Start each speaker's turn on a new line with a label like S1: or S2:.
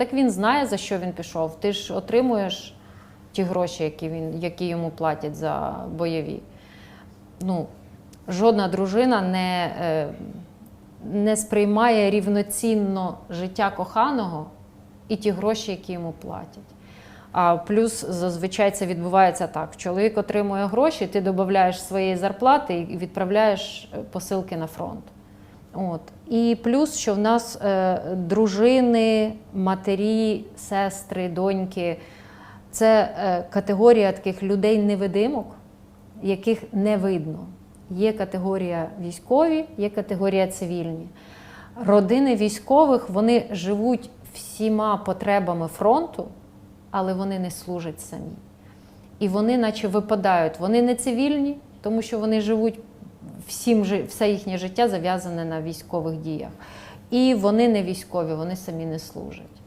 S1: Так він знає, за що він пішов. Ти ж отримуєш ті гроші, які, він, які йому платять за бойові. Ну, жодна дружина не, е, не сприймає рівноцінно життя коханого і ті гроші, які йому платять. А плюс зазвичай це відбувається так: чоловік отримує гроші, ти додаєш своєї зарплати і відправляєш е, посилки на фронт. От. І плюс, що в нас е, дружини, матері, сестри, доньки це е, категорія таких людей-невидимок, яких не видно. Є категорія військові, є категорія цивільні. Родини військових вони живуть всіма потребами фронту, але вони не служать самі. І вони, наче випадають, вони не цивільні, тому що вони живуть всім все їхнє життя зав'язане на військових діях. І вони не військові, вони самі не служать.